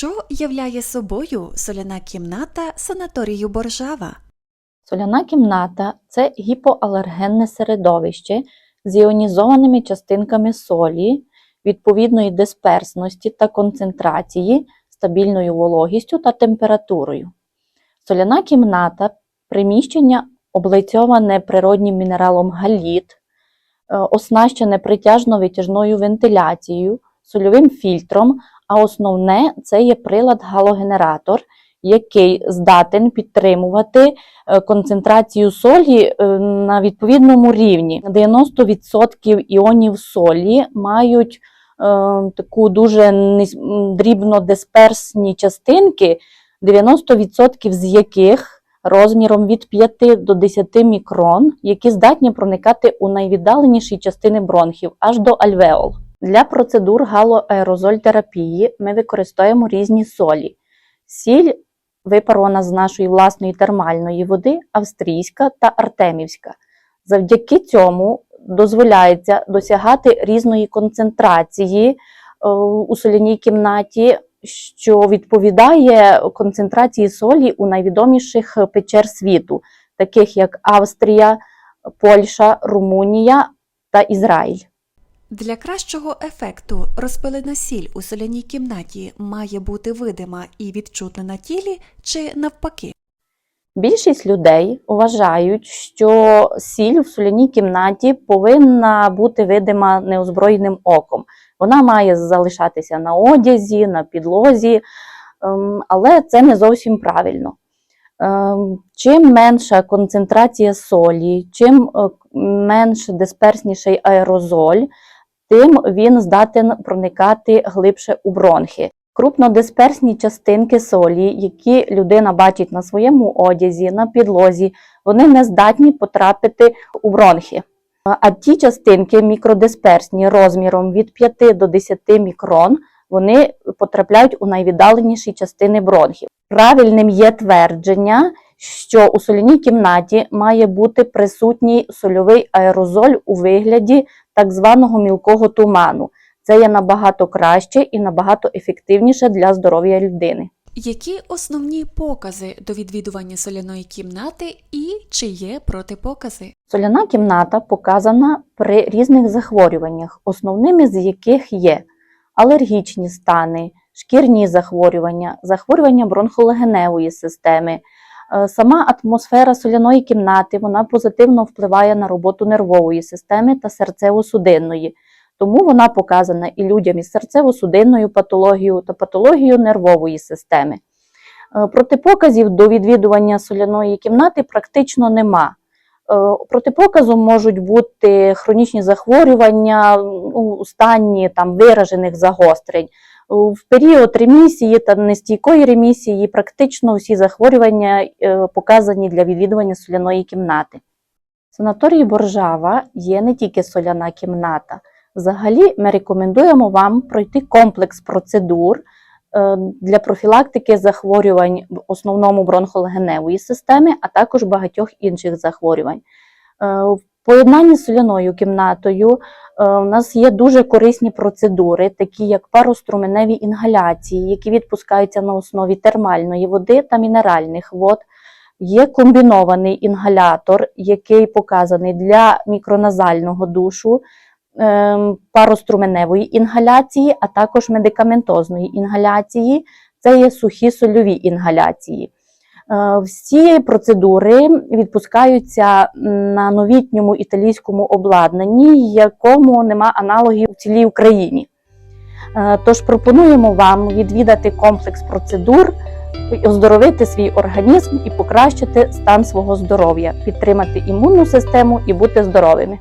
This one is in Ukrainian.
Що являє собою соляна кімната санаторію Боржава? Соляна кімната це гіпоалергенне середовище з іонізованими частинками солі, відповідної дисперсності та концентрації, стабільною вологістю та температурою. Соляна кімната приміщення облицьоване природнім мінералом галіт, е, оснащене притяжно-витяжною вентиляцією, сольовим фільтром, а основне це є прилад галогенератор, який здатен підтримувати е, концентрацію солі е, на відповідному рівні. 90% іонів солі мають е, таку дуже дрібнодисперсні частинки, 90% з яких розміром від 5 до 10 мікрон, які здатні проникати у найвіддаленіші частини бронхів аж до альвеол. Для процедур галоаерозоль-терапії ми використовуємо різні солі. Сіль випарована з нашої власної термальної води, австрійська та артемівська. Завдяки цьому дозволяється досягати різної концентрації е, у соляній кімнаті, що відповідає концентрації солі у найвідоміших печер світу, таких як Австрія, Польща, Румунія та Ізраїль. Для кращого ефекту розпилена сіль у соляній кімнаті має бути видима і відчутна на тілі чи навпаки. Більшість людей вважають, що сіль в соляній кімнаті повинна бути видима неозброєним оком. Вона має залишатися на одязі, на підлозі, ем, але це не зовсім правильно. Ем, Чим менша концентрація солі, чим е, менш дисперсніший аерозоль, тим він здатен проникати глибше у бронхи. Крупнодисперсні частинки солі, які людина бачить на своєму одязі, на підлозі, вони не здатні потрапити у бронхи. А ті частинки мікродисперсні розміром від 5 до 10 мікрон, вони потрапляють у найвіддаленіші частини бронхів. Правильним є твердження, що у соляній кімнаті має бути присутній сольовий аерозоль у вигляді так званого мілкого туману. Це є набагато краще і набагато ефективніше для здоров'я людини. Які основні покази до відвідування соляної кімнати і чи є протипокази? Соляна кімната показана при різних захворюваннях, основними з яких є алергічні стани, шкірні захворювання, захворювання бронхолегеневої системи. Е, Сама атмосфера соляної кімнати вона позитивно впливає на роботу нервової системи та серцево-судинної. Тому вона показана і людям із серцево-судинною патологією та патологією нервової системи. Е, Протипоказів до відвідування соляної кімнати практично нема. Е, Протипоказом можуть бути хронічні захворювання у стані там, виражених загострень. В період ремісії та нестійкої ремісії практично усі захворювання е, показані для відвідування соляної кімнати. В санаторії Боржава є не тільки соляна кімната. Взагалі, ми рекомендуємо вам пройти комплекс процедур е, для профілактики захворювань в основному бронхолегеневої системи, а також багатьох інших захворювань. Е, В поєднанні з соляною кімнатою е, у нас є дуже корисні процедури, такі як пароструменеві інгаляції, які відпускаються на основі термальної води та мінеральних вод. Є комбінований інгалятор, який показаний для мікроназального душу, ем, пароструменевої інгаляції, а також медикаментозної інгаляції. Це є сухі сольові інгаляції. Е, Всі процедури відпускаються на новітньому італійському обладнанні, якому нема аналогів у цілій Україні. Е, Тож пропонуємо вам відвідати комплекс процедур, оздоровити свій організм і покращити стан свого здоров'я, підтримати імунну систему і бути здоровими.